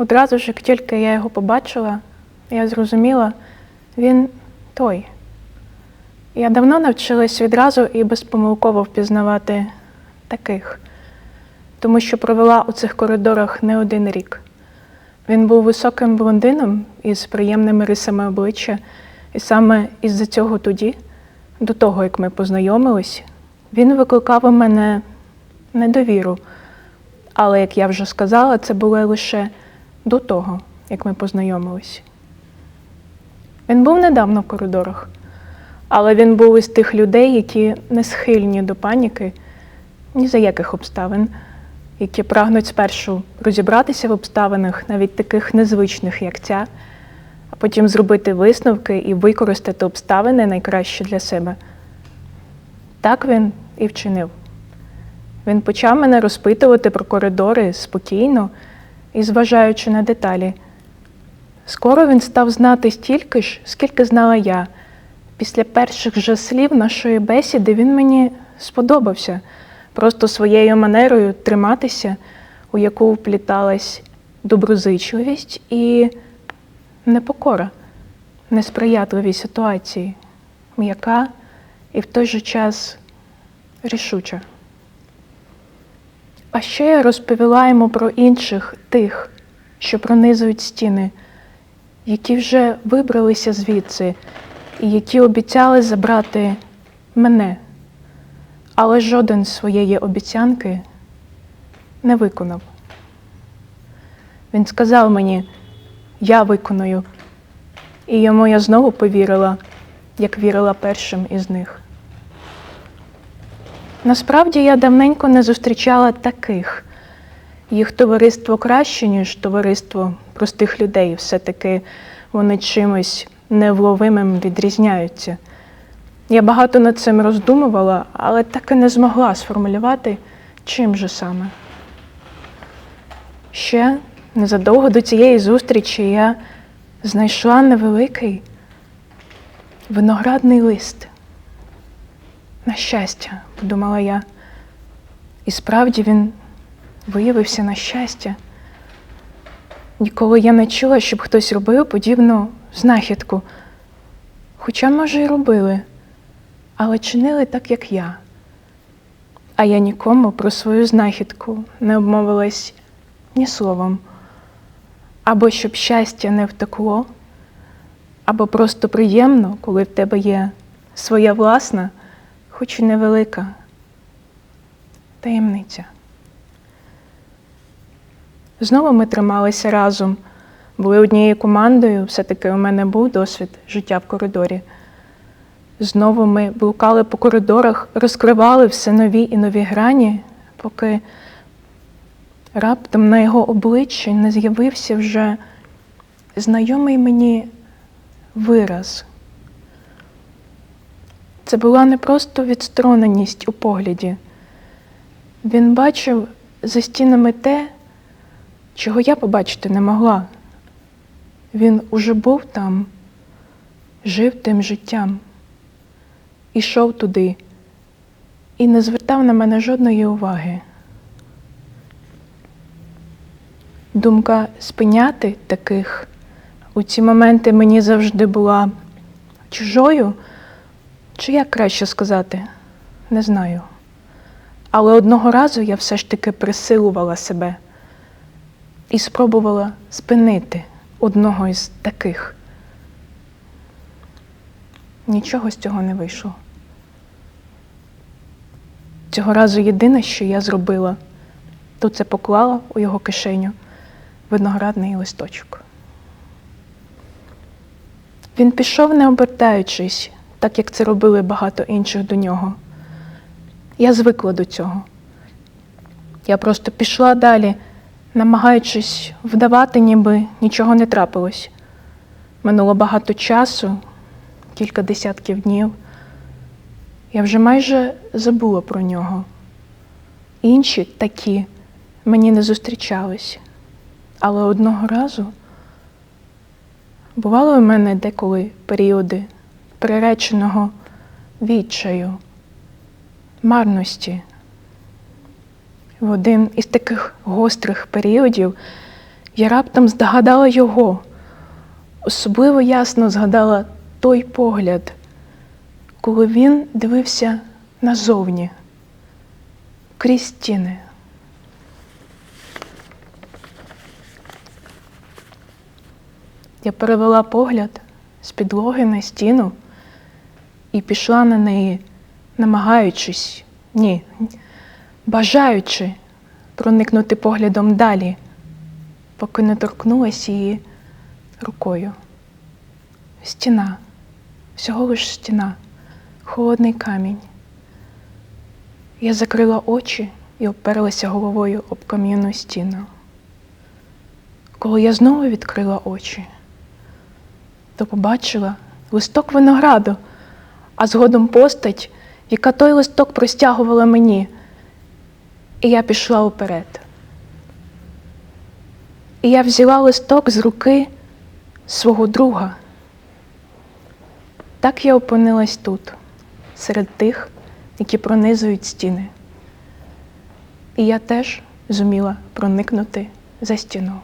Одразу ж, як тільки я його побачила, я зрозуміла, він той. Я давно навчилась відразу і безпомилково впізнавати таких, тому що провела у цих коридорах не один рік. Він був високим блондином із приємними рисами обличчя, і саме із-за цього тоді, до того, як ми познайомились, він викликав у мене недовіру. Але, як я вже сказала, це було лише до того, як ми познайомились. Він був недавно в коридорах, але він був із тих людей, які не схильні до паніки ні за яких обставин, які прагнуть спершу розібратися в обставинах, навіть таких незвичних, як ця, а потім зробити висновки і використати обставини найкраще для себе. Так він і вчинив. Він почав мене розпитувати про коридори спокійно і зважаючи на деталі. Скоро він став знати стільки ж, скільки знала я. Після перших же слів нашої бесіди він мені сподобався просто своєю манерою триматися, у яку впліталась доброзичливість і непокора, несприятливі ситуації, м'яка і в той же час рішуча. А ще я розповіла йому про інших тих, що пронизують стіни, які вже вибралися звідси і які обіцяли забрати мене, але жоден своєї обіцянки не виконав. Він сказав мені, я виконую, і йому я знову повірила, як вірила першим із них. Насправді я давненько не зустрічала таких. Їх товариство краще, ніж товариство простих людей. Все-таки вони чимось невловимим відрізняються. Я багато над цим роздумувала, але так і не змогла сформулювати, чим же саме. Ще незадовго до цієї зустрічі я знайшла невеликий виноградний лист. На щастя, подумала я. І справді він виявився на щастя. Ніколи я не чула, щоб хтось робив подібну знахідку. Хоча, може, й робили, але чинили так, як я. А я нікому про свою знахідку не обмовилась ні словом. Або щоб щастя не втекло, або просто приємно, коли в тебе є своя власна, хоч і невелика таємниця. Знову ми трималися разом, були однією командою, все-таки у мене був досвід життя в коридорі. Знову ми блукали по коридорах, розкривали все нові і нові грані, поки раптом на його обличчі не з'явився вже знайомий мені вираз. Це була не просто відстороненість у погляді. Він бачив за стінами те, чого я побачити не могла. Він уже був там, жив тим життям, ішов туди і не звертав на мене жодної уваги. Думка спиняти таких у ці моменти мені завжди була чужою, чи як краще сказати, не знаю. Але одного разу я все ж таки присилувала себе і спробувала спинити одного із таких. Нічого з цього не вийшло. Цього разу єдине, що я зробила, то це поклала у його кишеню виноградний листочок. Він пішов, не обертаючись, так як це робили багато інших до нього. Я звикла до цього. Я просто пішла далі, намагаючись вдавати, ніби нічого не трапилось. Минуло багато часу, кілька десятків днів. Я вже майже забула про нього. Інші такі мені не зустрічались. Але одного разу бували у мене деколи періоди приреченого відчаю, марності. В один із таких гострих періодів Я раптом здогадала його, особливо ясно згадала той погляд, коли він дивився назовні, крізь стіни. Я перевела погляд з підлоги на стіну і пішла на неї, намагаючись, ні, бажаючи проникнути поглядом далі, поки не торкнулась її рукою. Стіна, всього лиш стіна, холодний камінь. Я закрила очі і оперлася головою об кам'яну стіну. Коли я знову відкрила очі, то побачила листок винограду, а згодом постать, яка той листок простягувала мені, і я пішла уперед. І я взяла листок з руки свого друга. Так я опинилась тут, серед тих, які пронизують стіни. І я теж зуміла проникнути за стіну.